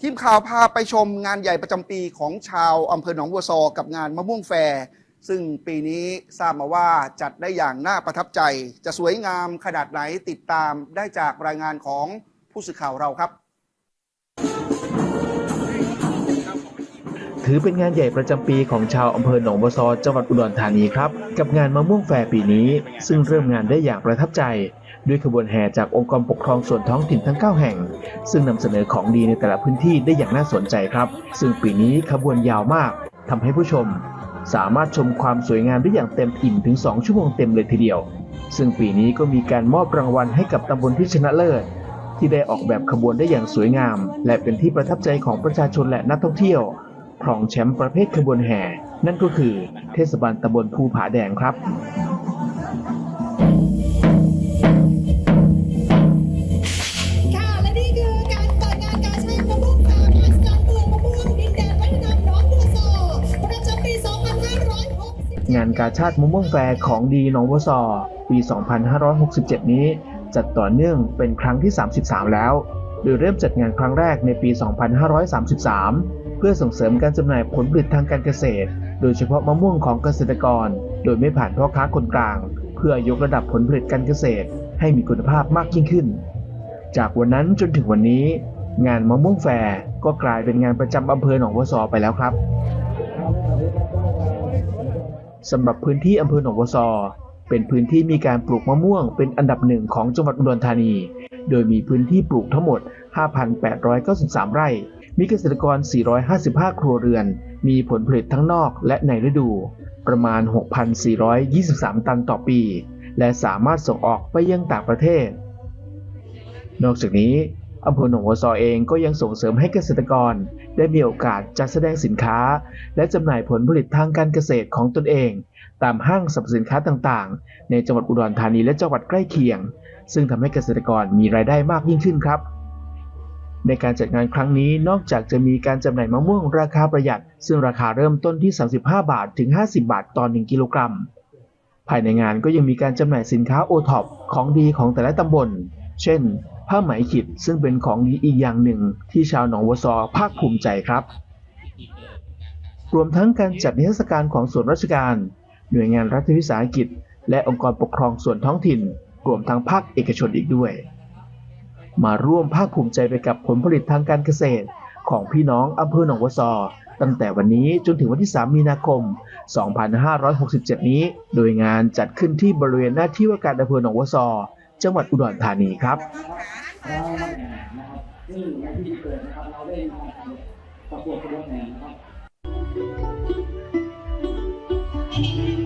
ทีมข่าวพาไปชมงานใหญ่ประจำปีของชาวอำเภอหนองบัวซอกับงานมะม่วงแฟร์ซึ่งปีนี้ทราบมาว่าจัดได้อย่างน่าประทับใจ จะสวยงามขนาดไหนติดตามได้จากรายงานของผู้สื่อข่าวเราครับ ถือเป็นงานใหญ่ประจำปีของชาวอำเภอหนองบัวซอจังหวัดอุดรธานีครับ กับงานมะม่วงแฟร์ปีนี้ ซึ่งเริ่มงานได้อย่างประทับใจ ด้วยขบวนแห่จากองค์กรปกครองส่วนท้องถิ่นทั้ง 9 แห่ง ซึ่งนำเสนอของดีในแต่ละพื้นที่ได้อย่างน่าสนใจครับ ซึ่งปีนี้ขบวนยาวมากทำให้ผู้ชม สามารถชมความสวยงามได้อย่างเต็มอิ่มถึง 2 ชั่วโมงเต็มเลยทีเดียว ซึ่งปีนี้ก็มีการมอบรางวัลให้กับตำบลที่ชนะเลิศที่ได้ออกแบบขบวนได้อย่างสวยงาม และเป็นที่ประทับใจของประชาชนและนักท่องเที่ยว ครองแชมป์ประเภทขบวนแห่ นั่นก็คือเทศบาลตำบลภูผาแดงครับค่ะและนี่คือการเปิดงานการใช้มะม่วงแฟร์มหัศจรรย์เมืองมะม่วงดินแดนวัฒนธรรมหนองบัวซอประจำปี2560งานกาชาติมะม่วงแฟร์ของดีหนองบัวซอปี 2567 นี้ จัดต่อเนื่องเป็นครั้งที่ 33 แล้ว โดยเริ่มจัดงานครั้งแรกในปี 2533 เพื่อส่งเสริมการจำหน่ายผลผลิตทางการเกษตร โดยเฉพาะมะม่วงของเกษตรกร โดยไม่ผ่านพ่อค้าคนกลาง เพื่อยกระดับผลผลิตการเกษตร ให้มีคุณภาพมากยิ่งขึ้น จากวันนั้นจนถึงวันนี้ งานมะม่วงแฟร์ก็กลายเป็นงานประจำอำเภอหนองบัวซอไปแล้วครับสำหรับพื้นที่อำเภอหนองบัวซอเป็นพื้นที่มีการปลูกมะม่วงเป็นอันดับหนึ่งของจังหวัดอุดรธานี โดยมีพื้นที่ปลูกทั้งหมด 5,893 ไร่ มีเกษตรกร 455 ครัวเรือน มีผลผลิตทั้งนอกและในฤดู ประมาณ 6,423 ตันต่อปี และสามารถส่งออกไปยังต่างประเทศ นอกจากนี้อำเภอหนองบัวซอเองก็ยังส่งเสริมให้เกษตรกร ได้มีโอกาสจัดแสดงสินค้า และจำหน่ายผลผลิตทางการเกษตรของตนเอง ตามห้างสรรพสินค้าต่างๆ ในจังหวัดอุดรธานีและจังหวัดใกล้เคียง ซึ่งทำให้เกษตรกรมีรายได้มากยิ่งขึ้นครับ ในการจัดงานครั้งนี้นอกจากจะมีการจำหน่ายมะม่วงราคาประหยัด ซึ่งราคาเริ่มต้นที่ 35 บาทถึง 50 บาทต่อ 1 กิโลกรัม ภายในงานก็ยังมีการจำหน่ายสินค้าโอท็อปของดีของแต่ละตำบล เช่น ผ้าไหมขิดซึ่งเป็นของดีอีกอย่างหนึ่ง ที่ชาวหนองวัวซอภาคภูมิใจครับ รวมทั้งการจัดนิทรรศการของส่วนราชการ หน่วยงานรัฐวิสาหกิจ และองค์กรปกครองส่วนท้องถิ่น รวมทั้งภาคเอกชนอีกด้วย มาร่วมภาคภูมิใจไปกับผลผลิตทางการเกษตร ของพี่น้องอำเภอหนองวัวซอตั้งแต่วันนี้จนถึงวันที่ 3 มีนาคม 2567 นี้ โดยงานจัดขึ้นที่บริเวณหน้าที่ว่าการอำเภอหนองวัวซอ จังหวัดอุดรธานีครับเระครับซึ่งในพิธีเปิดประกวดขบวนแห่นะครับ